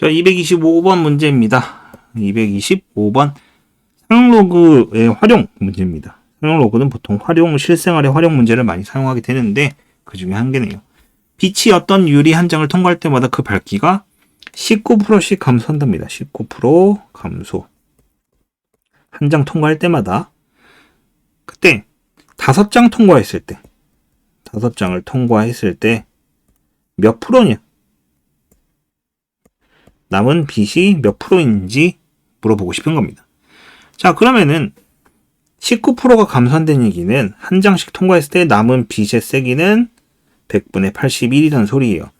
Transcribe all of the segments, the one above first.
자, 225번 문제입니다. 225번 사용로그의 활용 문제입니다. 사용로그는 보통 활용, 실생활의 활용 문제를 많이 사용하게 되는데 그 중에 한 개네요. 빛이 어떤 유리 한 장을 통과할 때마다 그 밝기가 19%씩 감소한답니다. 19% 감소. 한 장 통과할 때마다 그때 다섯 장 통과했을 때 다섯 장을 통과했을 때 몇 프로냐? 남은 빛이 몇 프로인지 물어보고 싶은 겁니다. 자, 그러면은 19%가 감소한다는 얘기는 한 장씩 통과했을 때 남은 빛의 세기는 100분의 81이라는 소리예요.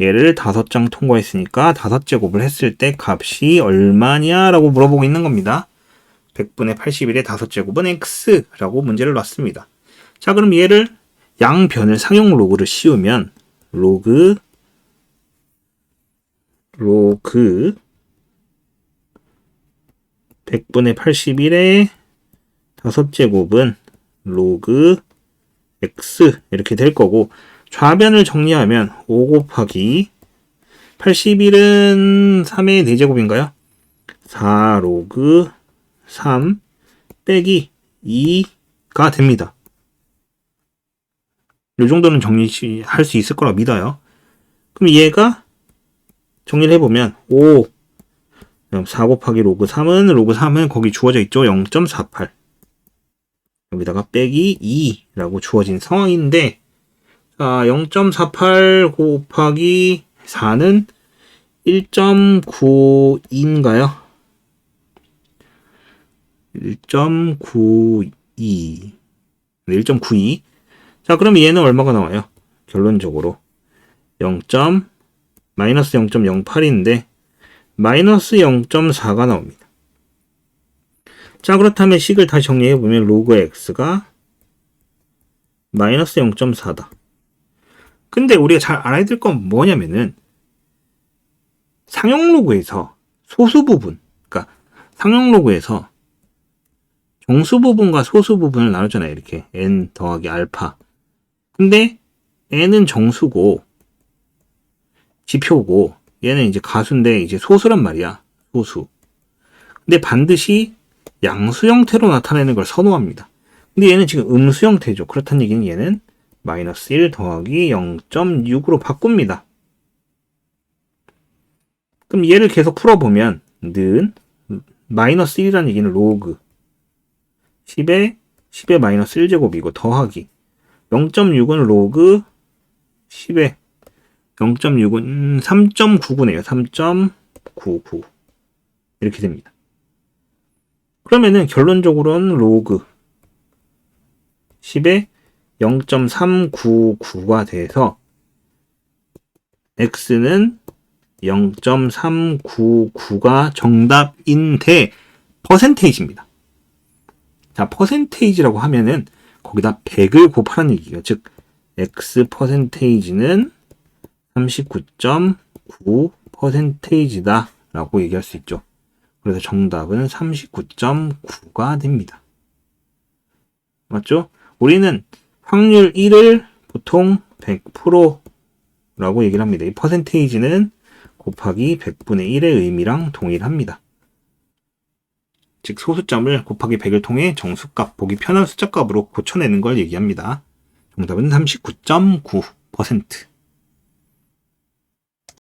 얘를 다섯 장 통과했으니까 다섯 제곱을 했을 때 값이 얼마냐라고 물어보고 있는 겁니다. 100분의 81의 다섯 제곱은 x라고 문제를 놨습니다. 자, 그럼 얘를 양변을 상용 로그를 씌우면 로그 로그 100분의 81의 다섯 제곱은 로그 x 이렇게 될 거고 좌변을 정리하면 5 곱하기 81은 3의 4제곱인가요? 4 로그 3 빼기 2가 됩니다. 이 정도는 정리할 수 있을 거라 믿어요. 그럼 얘가 정리를 해보면 5 4 곱하기 로그 3은 로그 3은 거기 주어져 있죠. 0.48 여기다가 빼기 2라고 주어진 상황인데 자, 0.48 곱하기 4는 1.92인가요? 1.92 1.92 자, 그럼 얘는 얼마가 나와요? 결론적으로 0. 마이너스 0.08인데 마이너스 0.4가 나옵니다. 자, 그렇다면 식을 다시 정리해 보면 로그 x가 마이너스 0.4다. 근데 우리가 잘 알아야 될 건 뭐냐면은 상용 로그에서 소수 부분, 그러니까 상용 로그에서 정수 부분과 소수 부분을 나눴잖아요. 이렇게 n 더하기 알파. 근데 n은 정수고 지표고 얘는 이제 가수인데 이제 소수란 말이야. 소수. 근데 반드시 양수 형태로 나타내는 걸 선호합니다. 근데 얘는 지금 음수 형태죠. 그렇다는 얘기는 얘는 마이너스 1 더하기 0.6으로 바꿉니다. 그럼 얘를 계속 풀어보면 는 마이너스 1이라는 얘기는 로그 10에 10의 마이너스 1제곱이고 더하기 0.6은 로그 10에 0.6은 3.99네요. 3.99 이렇게 됩니다. 그러면은 결론적으로는 로그 10에 0.399가 돼서 x는 0.399가 정답인데 퍼센테이지입니다. 자, 퍼센테이지라고 하면은 거기다 100을 곱하라는 얘기예요. 즉 x 퍼센테이지는 39.9%이다 라고 얘기할 수 있죠. 그래서 정답은 39.9가 됩니다. 맞죠? 우리는 확률 1을 보통 100%라고 얘기를 합니다. 이 퍼센테이지는 곱하기 100분의 1의 의미랑 동일합니다. 즉 소수점을 곱하기 100을 통해 정수값, 보기 편한 숫자값으로 고쳐내는 걸 얘기합니다. 정답은 39.9%.